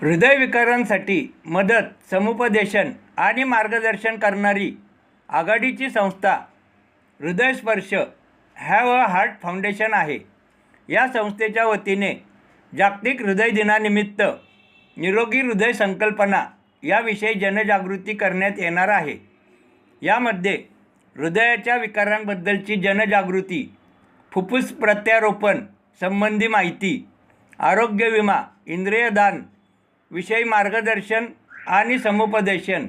हृदयविकारांसाठी मदत समुपदेशन आणि मार्गदर्शन करणारी आघाडीची संस्था Hrudayasparsh have a heart foundation आहे. या संस्थेच्या वतीने जागतिक हृदय दिनानिमित्त निरोगी हृदय संकल्पना याविषयी जनजागृती करण्यात येणार आहे. यामध्ये हृदयाच्या विकारांबद्दलची जनजागृती फुफ्फुस प्रत्यारोपण संबंधी माहिती आरोग्य विमा इंद्रियदान विषयी मार्गदर्शन आणि समुपदेशन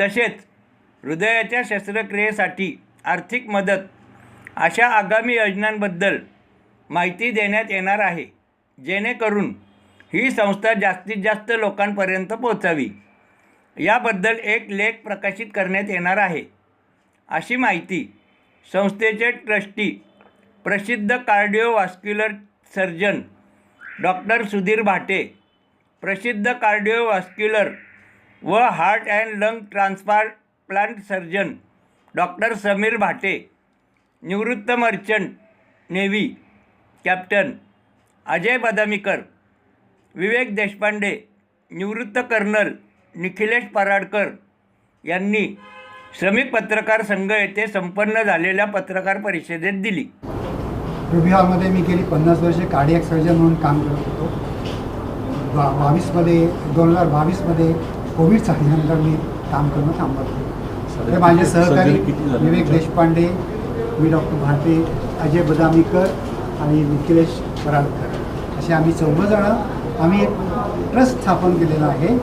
तसेच हृदयाच्या शस्त्रक्रियेसाठी आर्थिक मदत अशा आगामी योजनांबद्दल माहिती देण्यात येणार आहे. जेणेकरून ही संस्था जास्तीत जास्त लोकांपर्यंत पोहोचावी. याबद्दल एक लेख प्रकाशित करण्यात येणार आहे. अशी माहिती संस्थेचे ट्रस्टी प्रसिद्ध cardiovascular surgeon doctor Sudhir Bhate प्रसिद्ध कार्डिओवास्क्युलर व heart and lung transplant surgeon doctor Sameer Bhate निवृत्त merchant navy captain Ajay Badamikar Vivek Deshpande निवृत्त कर्नल निखिलेश पराडकर यांनी श्रमिक पत्रकार संघ येथे संपन्न झालेल्या पत्रकार परिषदेत दिली. रुबी हॉलमध्ये मी गेली पन्नास वर्षे कार्डियक सर्जन म्हणून काम करत होतो. बा बावीसमध्ये दोन हजार बावीसमध्ये कोविड झाल्यानंतर मी काम करणं थांबवत होतो ते माझे सहकारी? विवेक देशपांडे मी डॉक्टर भाटे अजय बदामीकर आणि निखिलेश पराडकर असे आम्ही चौघंजणं आम्ही एक ट्रस्ट स्थापन केलेला आहे.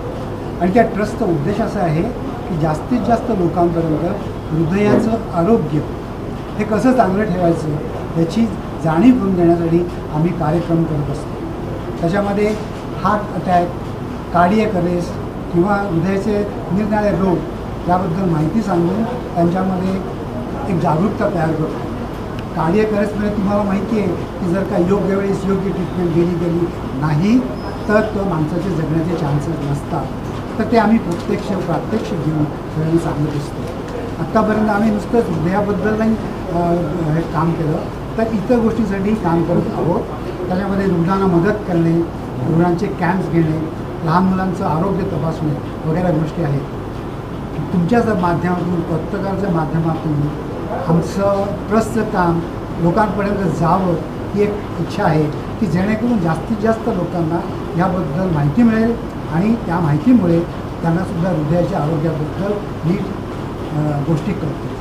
आणि त्या ट्रस्टचा उद्देश असा आहे की जास्तीत जास्त लोकांपर्यंत हृदयाचं आरोग्य हे कसं चांगलं ठेवायचं याची जाणीव करून देण्यासाठी आम्ही कार्यक्रम करत असतो. त्याच्यामध्ये हार्ट अटॅक कार्डियक अरेस्ट किंवा हृदयाचे निरनिराळे रोग याबद्दल माहिती सांगून त्यांच्यामध्ये एक जागरूकता तयार करतो. कार्डियक अरेस्टमध्ये म्हणजे तुम्हाला माहिती आहे की जर का योग्य वेळेस योग्य ट्रीटमेंट दिली गेली नाही तर तो माणसाचे जगण्याचे चान्सेस नसतात. तर ते आम्ही प्रत्यक्ष प्रात्यक्ष घेऊन सगळ्यांनी सांगत असतो. आत्तापर्यंत आम्ही नुसतंच हृदयाबद्दल नाही हे काम केलं. तर इतर गोष्टींसाठी काम करत आहोत. त्याच्यामध्ये रुग्णांना मदत करणे रुग्णांचे कॅम्प्स घेणे लहान मुलांचं आरोग्य तपासणे वगैरे गोष्टी आहेत. तुमच्याच माध्यमातून पत्रकाराच्या माध्यमातून आमचं ट्रस्टचं काम लोकांपर्यंत जावं ही एक इच्छा आहे की जेणेकरून जास्तीत जास्त लोकांना याबद्दल माहिती मिळेल आणि त्या माहितीमुळे त्यांनासुद्धा हृदयाच्या आरोग्याबद्दल नीट गोष्टी कळतील.